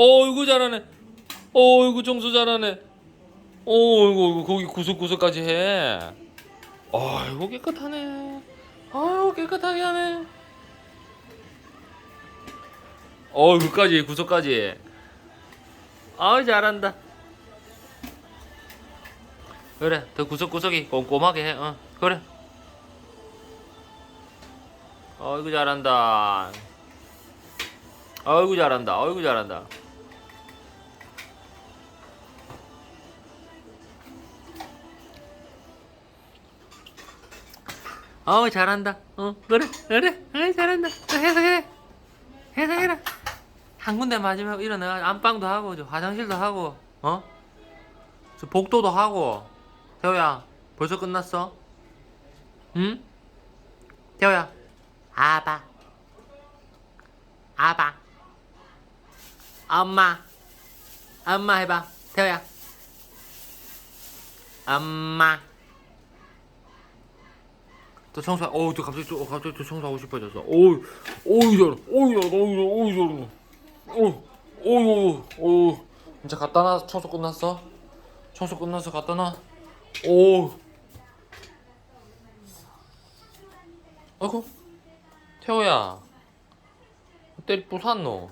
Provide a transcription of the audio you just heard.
어이구 잘하네. 어이구 청소 잘하네. 어이구 거기 구석구석까지 해. 아이고 깨끗하네. 아이고 깨끗하게 하네. 어이구까지 구석까지. 아우 잘한다. 그래 더 구석구석이 꼼꼼하게 해. 어 그래. 어이구 잘한다. 어이구 잘한다. 어이구 잘한다. 어우 잘한다. 어 그래 그래 그래 잘한다. 어, 해서 해. 해서 해라. 한 군데 맞으면 일어나 안방도 하고 저 화장실도 하고 어? 저 복도도 하고 태호야 벌써 끝났어? 응? 태호야 아빠 아빠 엄마 엄마 해봐 태호야 엄마 또 청소 어우 또 갑자기 또 어, 갑자기 또 청소하고 싶어졌어 어우 어우 잘 어우 잘 어우 잘 어우 잘 어우 어우 어우 이제 갖다 놔. 청소 끝났어? 청소 끝났어 갖다 놔. 오. 아이고. 태호야. 때리 부쉈노